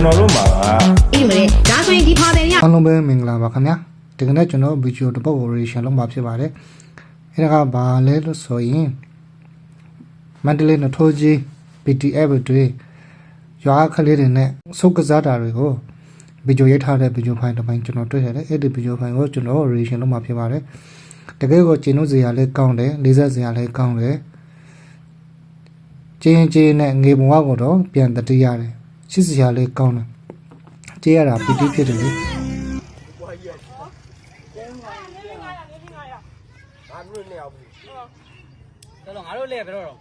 ကျွန်တော်တို့မှာအေးမလဲဒါဆိုရင်ဒီဖာတယ်ကအားလုံးပဲမင်္ဂလာပါခင်ဗျာဒီကနေ့ကျွန်တော်ဗီဒီယိုတစ်ပုဒ်ကို reaction လုပ်မှာဖြစ်ပါတယ်အဲဒါကဘာလဲလို့ဆိုရင်မန္တလေးနထိုးကြီး BTF တွေရွာကလေးတွေနဲ့စုပ်ကစားတာတွေကိုဗီဒီယိုရိုက်ထားတဲ့ဗီဒီယိုဖိုင်တစ်ပိုင်းကျွန်တော်တွေ့ရတယ်အဲ့ဒီဗီဒီယိုဖိုင်ကိုကျွန်တော် reaction လုပ်မှာဖြစ်ပါတယ်တကယ်ကိုကျင်းတို့စရာလေးကောင်းတယ်လေးစားစရာလေးကောင်းတယ်ကျင်းချင်းနဲ့ငေဘဝကိုတော့ပြန်တတိရတယ် ချစ်စရာလေးကောင်းတယ်ကျေးရတာပီတိဖြစ်တယ်လေတော်တော်ငါတို့လည်းဘယ်တော့တော့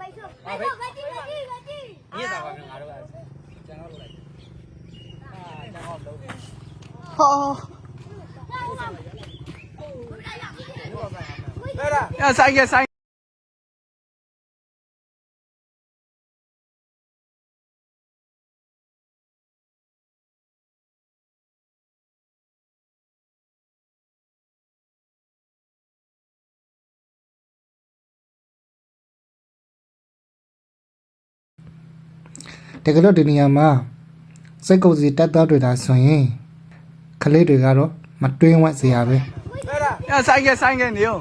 ပိုက်ဆိုပိုက်ဆိုဗတိဗတိဗတိညစ်တာပါငါတို့ကကျန်တော့လိုက်အာကျန်တော့လုံးတယ်ဟောအဲဆိုင်ကဆိုင် တကယ်လို့ဒီနေရာမှာစိတ်ကုပ်စီတက်သားတွေဒါဆိုရင်ကလေးတွေကတော့မတွင်းဝက်စရာပဲအဲဆိုင်ကဆိုင်ကနေရော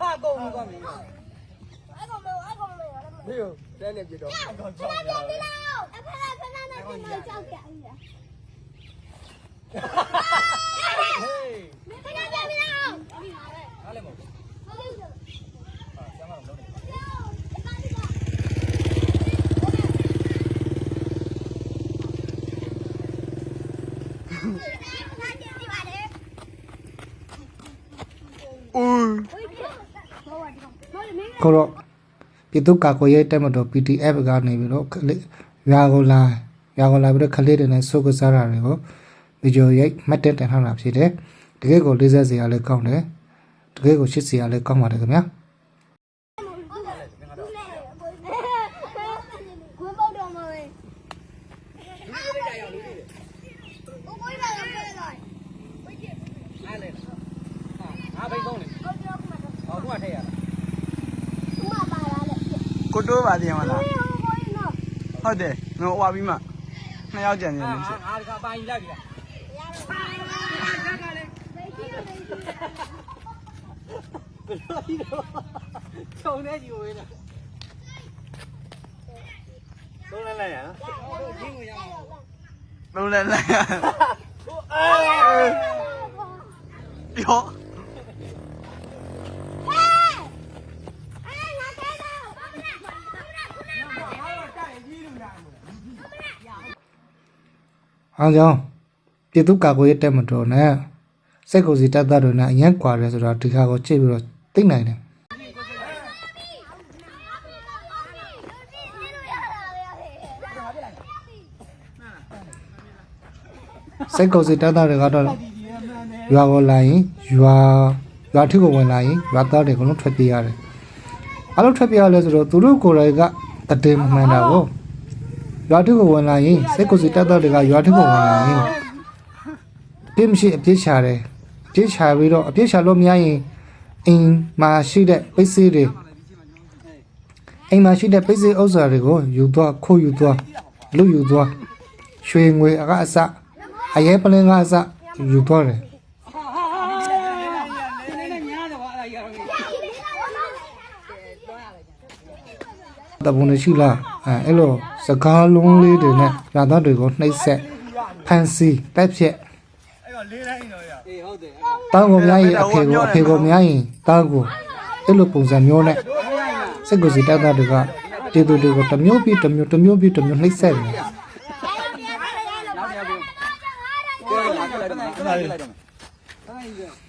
ဟာကုန်ပြီကွာမ င်းမေရောတဲနေပြတော့ဟေးအားလည်းမဟုတ်ဦးကိုတော့ပြ ည်သူ့ကာကွယ်ရေးတပ်မတော် PDF ကနေပြီးတော့ကလေးရွာကိုလာရွာကိုလာပြီးတော့ကလေးတွေနဲ့စုပ်ကစားတာတွေကိုဗီဒီယိုရိုက်မှတ်တက်တင်ထားတာဖြစ်တယ်တကယ်ကိုလေးစားစရာလည်းကောင်းတယ်တကယ်ကိုချစ်စရာလည်းကောင်းပါတယ်ခင်ဗျာ ကိုတိုးပါသေးမလားဟုတ်တယ်ငိုဝါပြီးမှနှစ်ယောက်ကြံနေတယ်ချက်ငါတခါပိုင်းလိုက်ပြီလားဘယ်လိုကြီးတော့ချုံနေကြီးဝင်တာသုံးလဲလဲရသုံးလဲလဲဟိုအေးရော အားကြောင့်ပြည်သူ့ကာကွယ်ရေးတပ်မတော်နဲ့စိတ်ကုပ်စီတပ်သားတွေနဲ့အရင်ကွာတယ်ဆိုတော့ဒီခါကိုကြည့်ပြီးတော့သိနိုင်တယ်စိတ်ကုပ်စီတပ်သားတွေကတော့ရွာကိုလာရင်ရွာရွာထိကိုဝင်လာရင်ရွာသားတွေကတော့ထွက်ပြေးရတယ်အဲ့လိုထွက်ပြေးရလဲဆိုတော့သူတို့ကိုယ်တိုင်ကတည်မမှန်တာကို ရွာထိကိုဝင်လာရင်စိတ်ကုပ်စီတပ်သားတွေကရွာထိကိုဝင်လာရင်ပြင်းမရှိအပြစ်ချတယ်အပြစ်ချပြီးတော့အပြစ်ချလို့မရရင်အိမ်မှာရှိတဲ့ပိတ်စေးတွေအိမ်မှာရှိတဲ့ပိတ်စေးဥစ္စာတွေကိုယူသွားခိုးယူသွားလူယူသွားရွှေငွေအကအစအရေးပလင်းကအစယူသွားတယ်နည်းနည်းများ တော့အဲ့ဒါရတော့တပုံနေရှိလားအဲအဲ့လိုစကားလုံးလေးတွေနဲ့ရာသားတွေကိုနှိပ်ဆက်ဖန်စီတက်ဖြက်အေးဟုတ်တယ်တောင်းကိုများရင်အဖေကိုအဖေကိုများရင်တောင်းကိုအဲ့လိုပုံစံမျိုးနဲ့စိတ်ကိုစီတက်တာတွေကတေတူတွေကိုတစ်မျိုးပြီးတစ်မျိုးတစ်မျိုးပြီးတစ်မျိုးနှိပ်ဆက်တယ်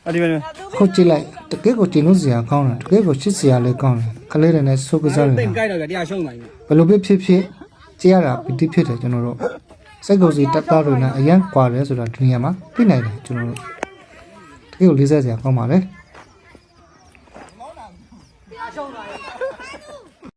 အဒီမဲ့ခုတ်ကြည့်လိုက်တကယ်ကိုကျင်းလို့စရာကောင်းတယ်တကယ်ကိုချစ်စရာလည်းကောင်းတယ်ကလေးတွေနဲ့ဆုပ်ကစားတယ်တိတ်ကြိုက်တော့တရားရှုံးနိုင်ပြီဘယ်လိုဖြစ်ဖြစ်ဖြစ်ကြည့်ရတာပီတိဖြစ်တယ်ကျွန်တော်တို့စိတ်ကိုစီတက်တာတွေနဲ့အရန်ကွာတယ်ဆိုတာဒီနေရာမှာသိနိုင်တယ်ကျွန်တော်တို့တကယ်ကိုလေးစားစရာကောင်းပါလေ